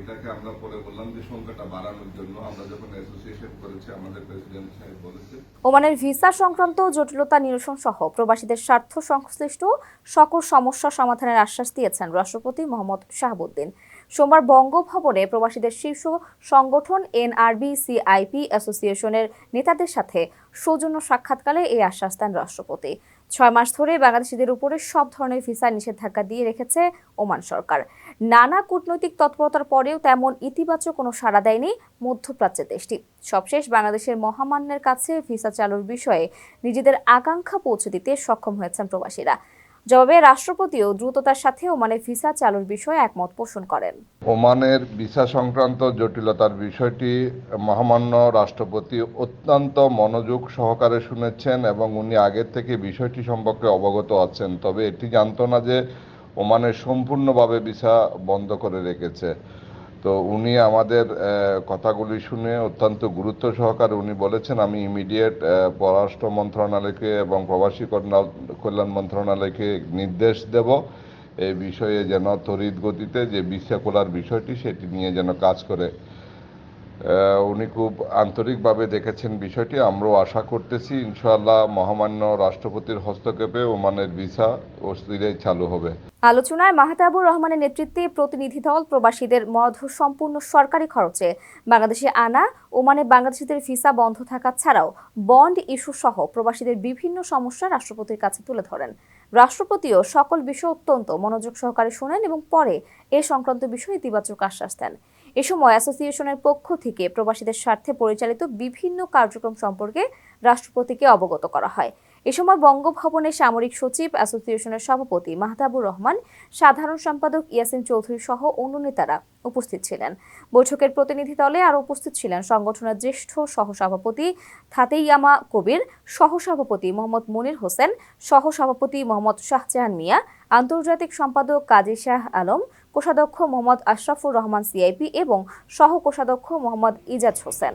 এটাকে আমরা পরে বললাম যে সংখ্যাটা বাড়ানোর জন্য আমরা যখন অ্যাসোসিয়েশন করেছি, আমাদের প্রেসিডেন্ট সাহেব বলেছে। ওমানের ভিসা সংক্রান্ত জটিলতা নিরসন সহ প্রবাসীদের স্বার্থ সংশ্লিষ্ট সকল সমস্যা সমাধানের আশ্বাস দিয়েছেন রাষ্ট্রপতি মোহাম্মদ শাহাবুদ্দিন। সোমবার বঙ্গভবনে প্রবাসীদের শীর্ষ সংগঠন এনআরবি সিআইপি অ্যাসোসিয়েশনের নেতাদের সাথে সৌজন্য সাক্ষাৎকালে এই আশ্বাস দেন রাষ্ট্রপতি। ছয় মাস ধরে বাংলাদেশিদের উপরে সব ধরনের ভিসা নিষেধাজ্ঞা দিয়ে রেখেছে ওমান সরকার। নানা কূটনৈতিক তৎপরতার পরেও তেমন ইতিবাচক কোনো সাড়া দেয়নি মধ্যপ্রাচ্যের দেশটি। সবশেষ বাংলাদেশের মহামান্যের কাছে ভিসা চালুর বিষয়ে নিজেদের আকাঙ্ক্ষা পৌঁছে দিতে সক্ষম হয়েছেন প্রবাসীরা। জবাবে রাষ্ট্রপতিও দ্রুততার সাথে ওমানে ভিসা চালুর বিষয়ে একমত পোষণ করেন। ওমানের ভিসা সংক্রান্ত জটিলতার বিষয়টি মহামান্য রাষ্ট্রপতি অত্যন্ত মনোযোগ সহকারে শুনেছেন এবং উনি আগের থেকে বিষয়টি সম্পর্কে অবগত আছেন। তবে এটি জানতো না যে ওমানের সম্পূর্ণভাবে ভিসা বন্ধ করে রেখেছে। তো উনি আমাদের কথাগুলি শুনে অত্যন্ত গুরুত্ব সহকারে উনি বলেছেন, আমি ইমিডিয়েট পররাষ্ট্র মন্ত্রণালয়কে এবং প্রবাসী কল্যাণ- মন্ত্রণালয়কে নির্দেশ দেব এই বিষয়ে যেন তড়িৎ গতিতে যে ভিসা খোলার বিষয়টি, সেটি নিয়ে যেন কাজ করে। উনি খুব আন্তরিকভাবে দেখেছেন বিষয়টি। আমরাও আশা করতেছি ইনশাআল্লাহ মহামান্য রাষ্ট্রপতির হস্তক্ষেপে ওমানের ভিসা অস্থিরেই চালু হবে। আলোচনায় মাহতাবুর রহমানের নেতৃত্বে প্রতিনিধি দল প্রবাসীদের মরধ সম্পূর্ণ সরকারি খরচে বাংলাদেশে আনা, ওমানে বাংলাদেশিদের ভিসা বন্ধ থাকা ছাড়াও বন্ড ইস্যু সহ প্রবাসীদের বিভিন্ন সমস্যা রাষ্ট্রপতির কাছে তুলে ধরেন। রাষ্ট্রপতিও সকল বিষয় অত্যন্ত মনোযোগ সহকারে শোনেন এবং পরে এ সংক্রান্ত বিষয়ে ইতিবাচক আশ্বাস দেন। এ সময় অ্যাসোসিয়েশনের পক্ষ থেকে প্রবাসীদের স্বার্থে পরিচালিত বিভিন্ন কার্যক্রম সম্পর্কে রাষ্ট্রপতিকে অবগত করা হয়। এ সময় বঙ্গভবনে সামরিক সচিব অ্যাসোসিয়েশনের সভাপতি মাহতাবুর রহমান, সাধারণ সম্পাদক ইয়াসিন চৌধুরী সহ অন্য নেতারা উপস্থিত ছিলেন। বৈঠকের প্রতিনিধি দলে আরও উপস্থিত ছিলেন সংগঠনের জ্যেষ্ঠ সহসভাপতি থাতেইয়ামা কবির, সহসভাপতি মোহাম্মদ মনির হোসেন, সহসভাপতি মোহাম্মদ শাহজাহান মিয়া, আন্তর্জাতিক সম্পাদক কাজী শাহ আলম, কোষাধ্যক্ষ মোহাম্মদ আশরাফুর রহমান সিআইপি এবং সহ কোষাধ্যক্ষ মোহাম্মদ ইজাজ হোসেন।